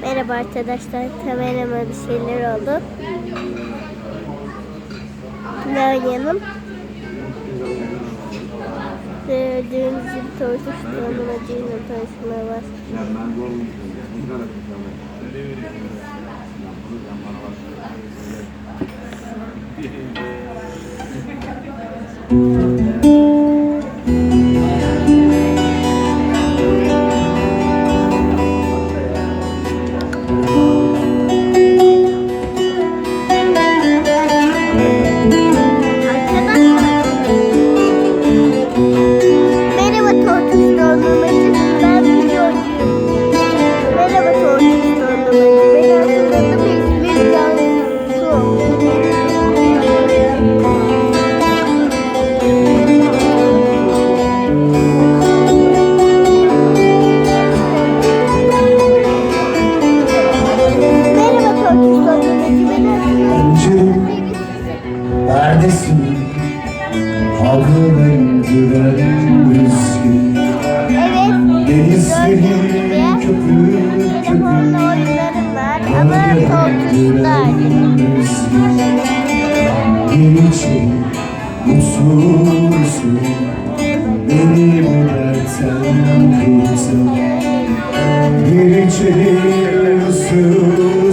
Merhaba arkadaşlar. Kamerama bir şeyler oldu. Ne oynayalım? Gördüğünüz gibi tortuş dondurmacıyla tanışmaya var. Merhaba Öncüm neredesin? Havlanan güven rüzgün. Denizlerin köpüğü köpüğü oyunlarım var ama tortuşlar. Gerici mutsuzsun Beni bu dertten kurtar Gerici